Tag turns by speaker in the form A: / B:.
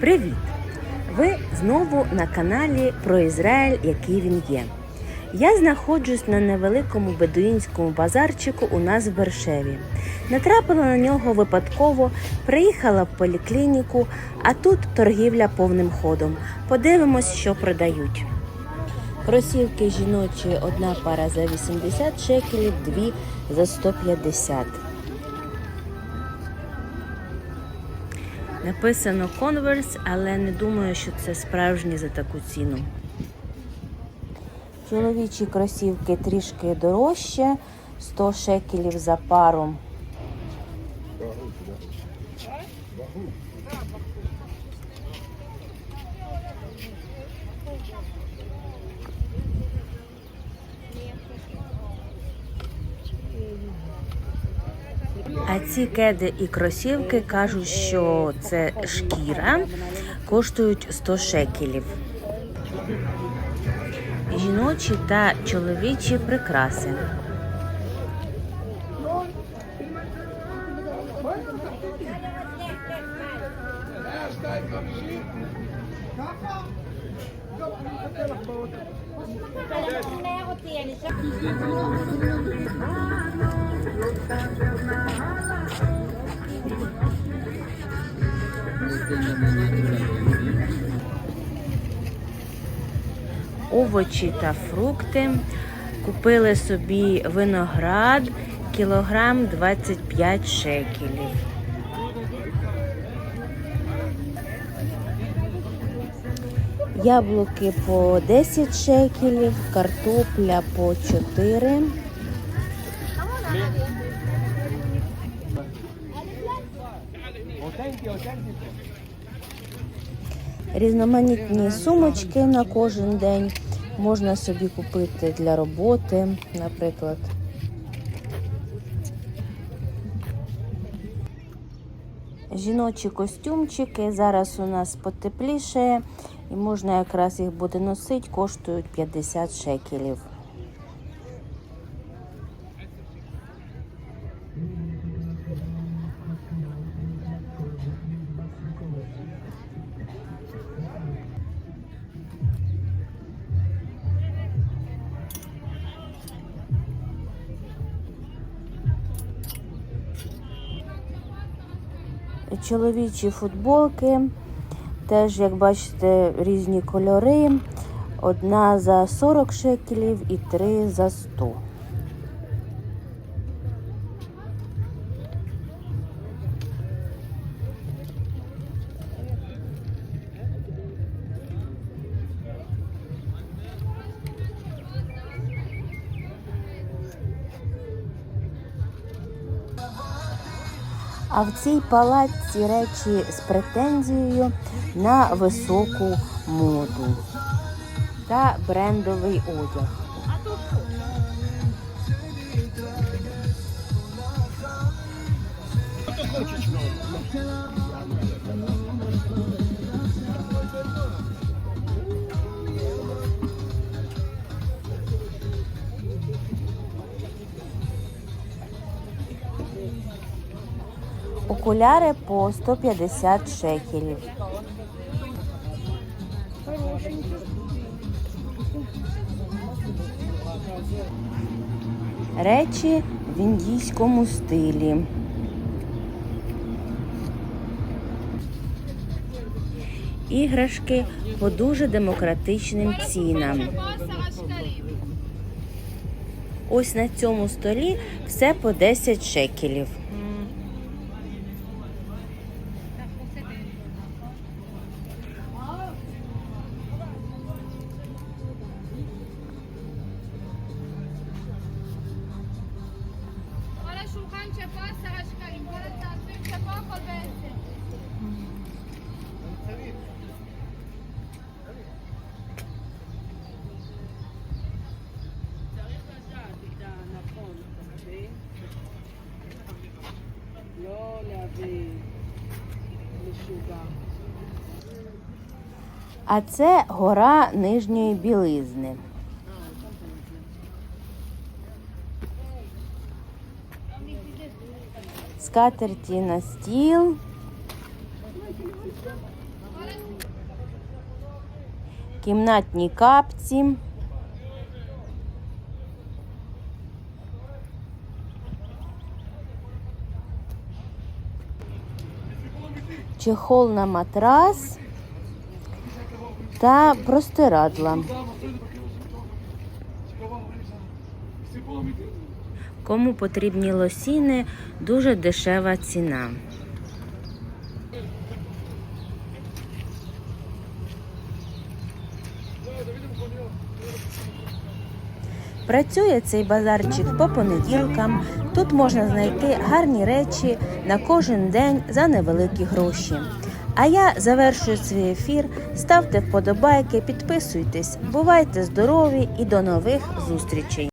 A: Привіт! Ви знову на каналі про Ізраїль, який він є. Я знаходжусь на невеликому бедуїнському базарчику у нас в Бершеві. Натрапила на нього випадково, приїхала в поліклініку, а тут торгівля повним ходом. Подивимось, що продають. Кросівки жіночі одна пара за 80 шекелів, дві за 150. Написано Converse, але не думаю, що це справжні за таку ціну. Чоловічі кросівки трішки дорожче, 100 шекелів за пару. А ці кеди і кросівки кажуть, що це шкіра, коштують 100 шекелів. Жіночі та чоловічі прикраси. Овочі та фрукти. Купили собі виноград, кілограм 25 шекелів. Яблуки по 10 шекелів, картопля по 4. Різноманітні сумочки на кожен день можна собі купити для роботи, наприклад. Жіночі костюмчики зараз у нас потепліше і можна якраз їх буде носити, коштують 50 шекелів. Чоловічі футболки, теж, як бачите, різні кольори. Одна за 40 шекелів і три за 100. А в цій палаці речі з претензією на високу моду та брендовий одяг. Окуляри по 150 шекелів. Речі в індійському стилі. Іграшки по дуже демократичним цінам. Ось на цьому столі все по 10 шекелів.
B: צריך לדעת את הנכון, אתה מבין? לא להביא משוגע.
A: А це гора нижньої білизни. Скатерті на стіл. Кімнатні капці. Чехол на матрас та простирадла. Кому потрібні лосіни, дуже дешева ціна. Працює цей базарчик по понеділкам. Тут можна знайти гарні речі на кожен день за невеликі гроші. А я завершую свій ефір. Ставте вподобайки, підписуйтесь, бувайте здорові і до нових зустрічей!